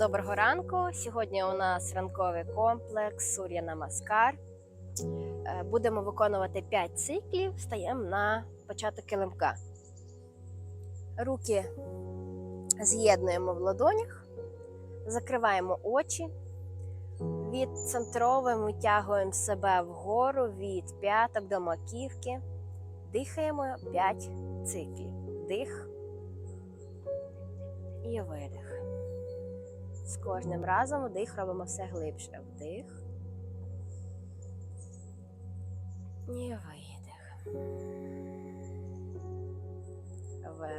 Доброго ранку. Сьогодні у нас ранковий комплекс Сур'я Намаскар. Е, Будемо виконувати 5 циклів. Стаємо на початок килимка. Руки з'єднуємо в ладонях, закриваємо очі, відцентровуємо, витягуємо себе вгору від п'яток до маківки. Дихаємо 5 циклів. Дих і видих. З кожним разом вдих робимо все глибше. Вдих. І видих.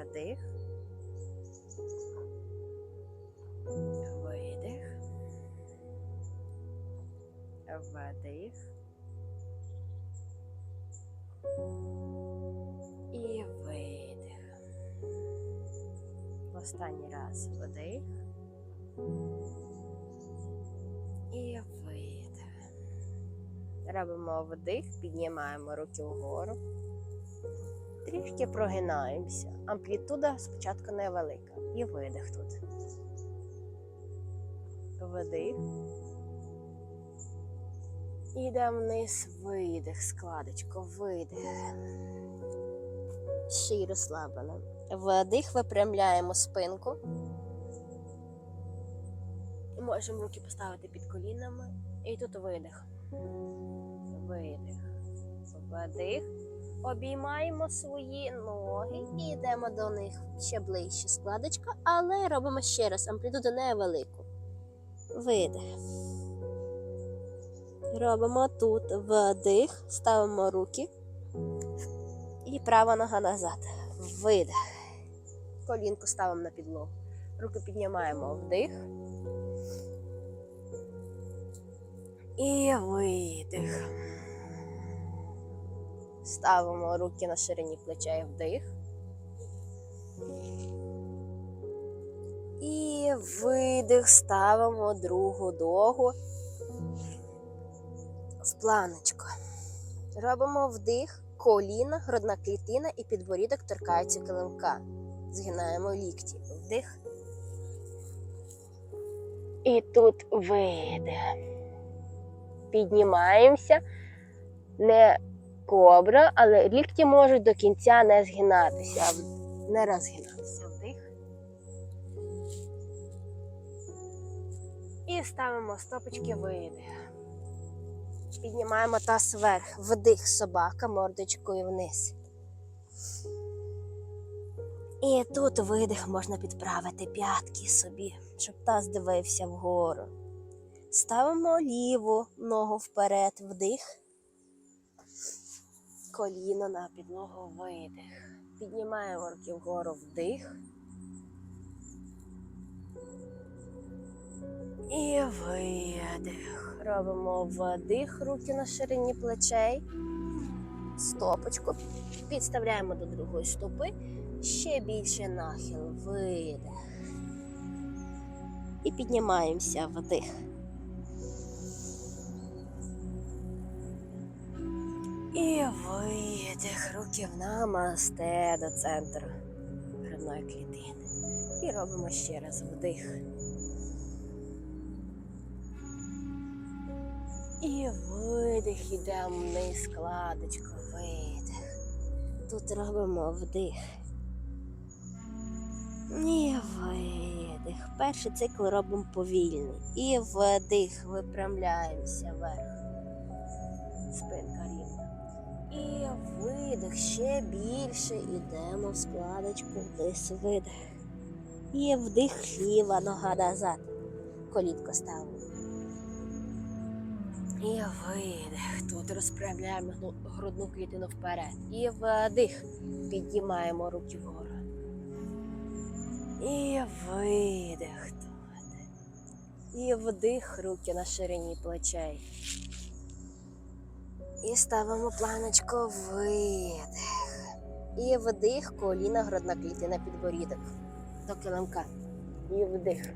Вдих. Видих. Вдих. І видих. Останній раз вдих. Робимо вдих, піднімаємо руки вгору. Трішки прогинаємося. Амплітуда спочатку невелика. І видих тут. Вдих. І йдемо вниз, видих, складочку, видих. Шиї розслаблено. Вдих, випрямляємо спинку. Можемо руки поставити під колінами. І тут видих. Видих. Вдих. Обіймаємо свої ноги і йдемо до них ще ближче. Складочка, але робимо ще раз амплітуду невелику. Видих. Робимо тут вдих, ставимо руки. І права нога назад. Видих. Колінку ставимо на підлогу. Руки піднімаємо вдих. І видих. Ставимо руки на ширині плечей вдих. І видих. Ставимо другу догу в планочку. Робимо вдих, коліна, грудна клітина і підборідок торкаються килимка. Згинаємо лікті. Вдих. І тут видих. Піднімаємося. Не кобра, але лікті можуть до кінця не згинатися, не розгинатися. Вдих. І ставимо стопочки видих. Піднімаємо таз вверх. Вдих собака мордочкою вниз. І тут видих можна підправити п'ятки собі, щоб таз дивився вгору. Ставимо ліву ногу вперед, вдих. Коліно на підлогу видих. Піднімаємо руки вгору вдих. І видих. Робимо вдих, руки на ширині плечей. Стопочку. Підставляємо до другої стопи. Ще більше нахил. Видих. І піднімаємося вдих. І видих. Руки в намасте до центру грудної клітини. І робимо ще раз вдих. І видих, йдемо вниз складочку, видих. Тут робимо вдих. І видих. Перший цикл робимо повільний. І вдих, випрямляємося вверх. Спинка видих ще більше. Йдемо в складочку вниз, видих. І вдих, ліва нога назад. Колітко ставимо. І видих. Тут розправляємо грудну клітину вперед. І вдих. Піднімаємо руки вгору. І видих тут. І вдих руки на ширині плечей. І ставимо планочку видих. І вдих, коліна, грудна клітина, підборідок. До килимка. І вдих.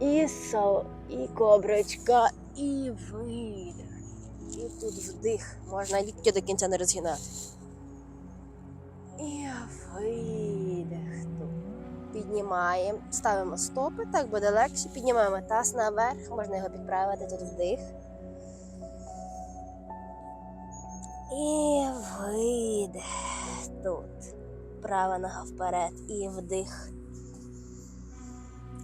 І со, і коброчка, і видих. І тут вдих. Можна лікті до кінця не розгинати. І видих. Піднімаємо, ставимо стопи, так буде легше. Піднімаємо таз наверх, можна його підправити тут вдих. І видих. Тут. Права нога вперед. І вдих.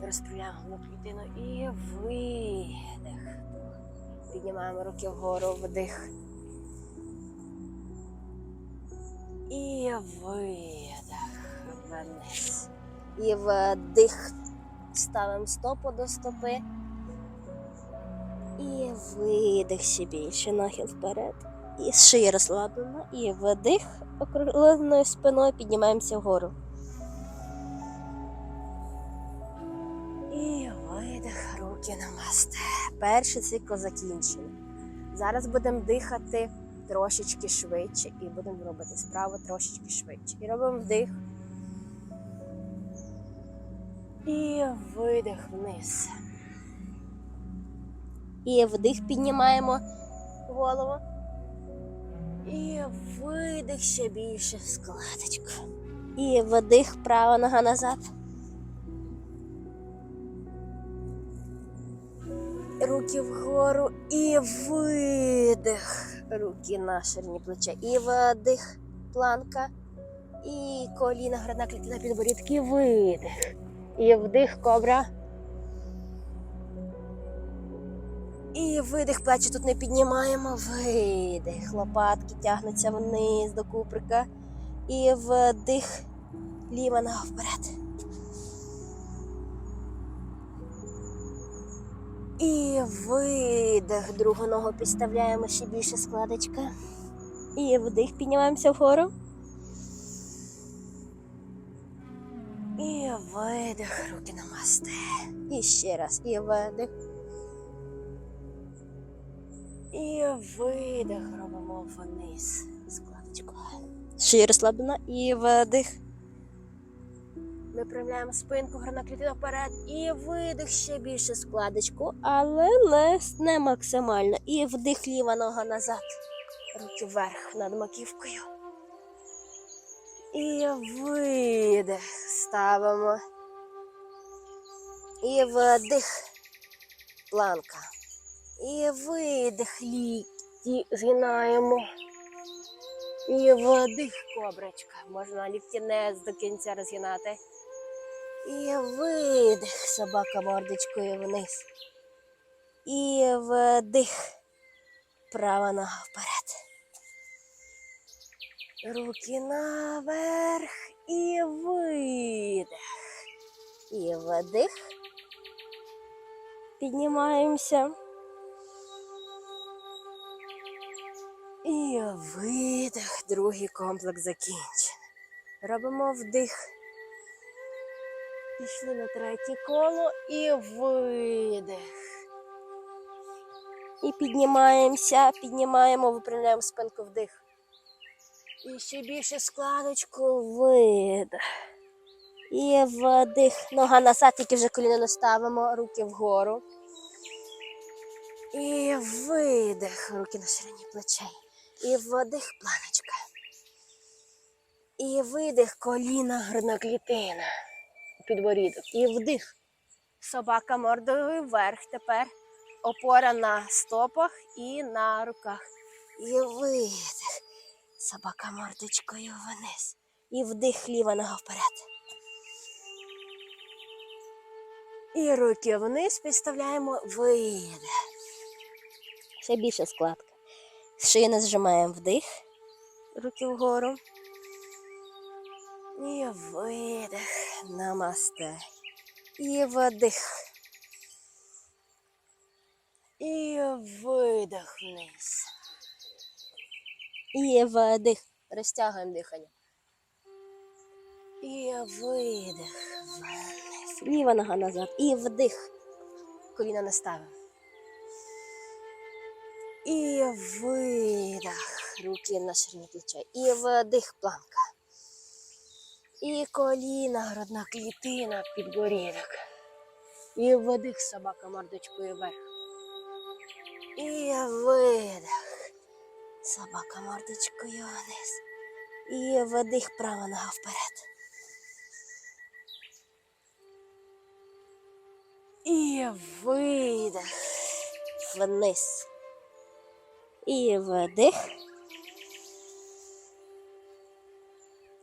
Розправляємо головну клітину і видих. Піднімаємо руки вгору, вдих. І видих. Вниз. І вдих. Ставимо стопу до стопи. І видих ще більше. Нахил вперед. І шия розслаблена. І вдих округленою спиною піднімаємося вгору. І видих, руки намасте. Перший цикл закінчено. Зараз будемо дихати трошечки швидше і будемо робити справу трошечки швидше. І робимо вдих. І видих вниз. І вдих піднімаємо голову. І видих ще більше в складочку. І вдих, права нога назад. Руки вгору і видих. Руки на ширині плеча. І вдих, планка. І коліна, грудна клітина підборідки. Видих. І вдих, кобра. І видих, плечі тут не піднімаємо. Видих. Лопатки тягнуться вниз до куприка. І вдих. Ліва нога вперед. І видих. Другу ногу підставляємо ще більше складочка. І вдих, піднімаємося вгору. І видих, руки намасте. І ще раз. І видих. І видих робимо вниз. Складочку. Шия розслаблена. І вдих. Виправляємо спинку, грудна клітина вперед. І видих ще більше складочку, але не, не максимально. І вдих ліва нога назад. Руки вверх над маківкою. І видих ставимо. І вдих. Планка. І видих лікті згинаємо. І вдих коброчка. Можна лікті не до кінця розгинати. І видих собака мордочкою вниз. І вдих. Права нога вперед. Руки наверх і видих. І вдих. Піднімаємося. Видих. Другий комплекс закінчений. Робимо вдих. Пішли на третє коло і видих. І піднімаємося, піднімаємо, випрямляємо спинку вдих. І ще більше складочку видих. І вдих. Нога назад, тільки вже коліно не ставимо, руки вгору. І видих. Руки на ширині плечей. І вдих планочка. І видих коліна, грудна клітина. Підборідок. І вдих. Собака мордою вверх тепер. Опора на стопах і на руках. І видих. Собака мордочкою вниз. І вдих ліва нога вперед. І руки вниз підставляємо видих. Ще більше складка. Не зжимаємо вдих. Руки вгору. І видих. Намасте. І вдих. І видих вниз. І вдих. Розтягуємо дихання. І видих. Вниз. Ліва нога назад. І вдих. Коліна не ставимо. І видих. Руки на ширині плеча. І вдих планка. І коліна, грудна клітина, підборідок. І вдих собака мордочкою вверх. І видих. Собака мордочкою вниз. І вдих права нога вперед. І видих. Вниз. І вдих.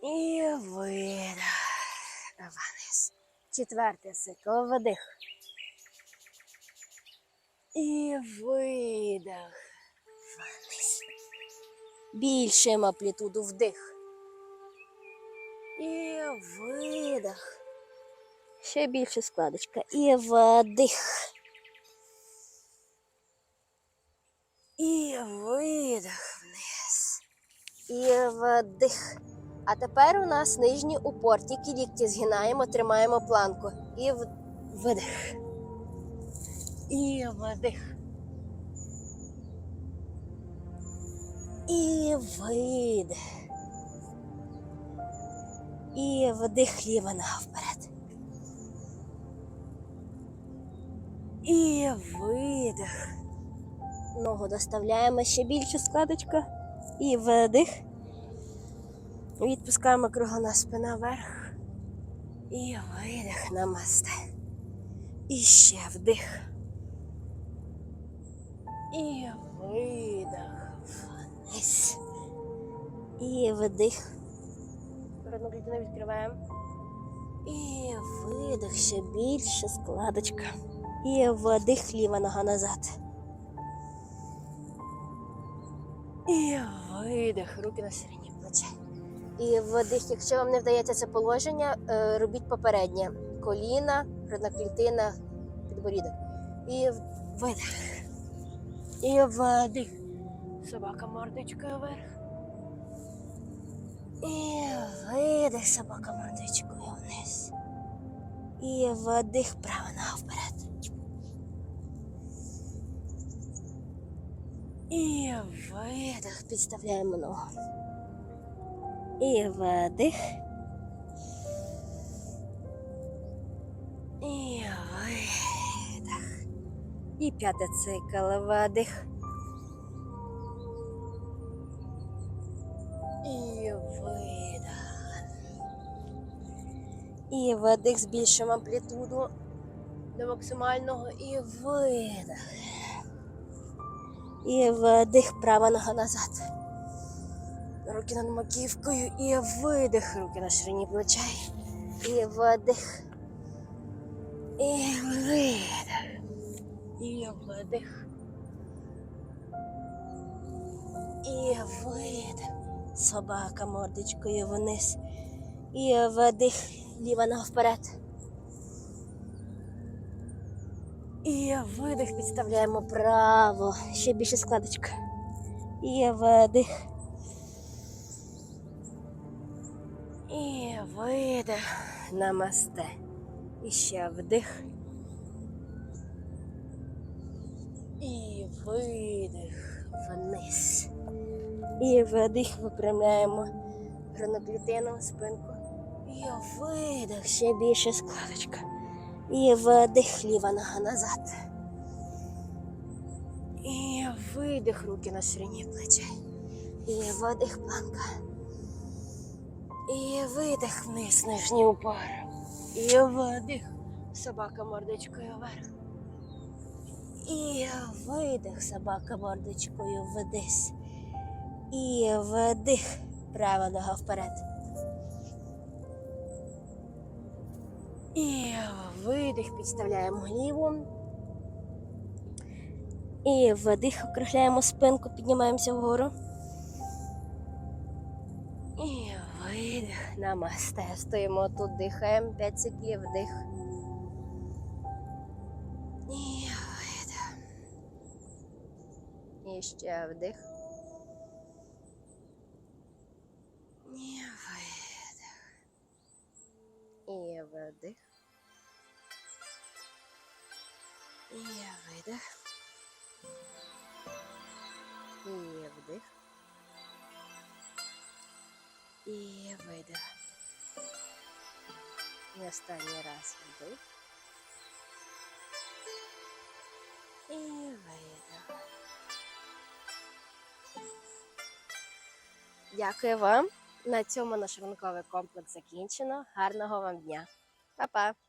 І видих. Вниз. Четвертий цикл. Вдих. І видих. Вниз. Більшим амплітуду вдих. І видих. Ще більше складочка. І вдих. І видих вниз. І вдих. А тепер у нас нижній упор. Тільки лікті згинаємо, тримаємо планку. І видих. І вдих. І видих. І вдих ліва нога вперед. І видих. Ногу доставляємо ще більше складочка. І вдих. Відпускаємо кругла спина вверх. І видих намасте. І ще вдих. І видих вниз. І вдих. Передну клітину відкриваємо. І видих ще більше складочка. І вдих ліва нога назад. І видих, руки на середні плече. І вдих, якщо вам не вдається це положення, е, робіть попереднє. Коліна, грудна клітина, підборідок. І видих. І вдих. Собака мордочкою вверх. І видих собака мордочкою вниз. І вдих права нога вперед. І видих. Підставляємо ногу. І вдих. І видих. І п'ятий цикл. Вдих. І видих. І вдих збільшуємо амплітуду до максимального. І видих. І вдих права нога назад. Руки над маківкою і видих. Руки на ширині плечей. І вдих. І видих. І вдих. І видих. Собака мордочкою вниз. І вдих. Ліва нога вперед. І видих підставляємо право. Ще більше складочка. І вдих. І видих. Намасте. І ще вдих. І видих вниз. І вдих випрямляємо грудну клітину, спинку. І видих, ще більше складочка. І вдих ліва нога назад. І видих руки на ширині плечей. І вдих планка. І видих вниз нижній упор. І вдих собака мордочкою вверх. І видих собака мордочкою вниз. І вдих права нога вперед. І видих підставляємо ліву. І вдих округляємо спинку, піднімаємося вгору. І видих. Намасте. Стоїмо тут, дихаємо. 5 циклів вдих. І видих. І ще вдих. І видих. І вдих. І видих. І останній раз вдих. І видих. Дякую вам. На цьому наш ранковий комплекс закінчено. Гарного вам дня. Па-па!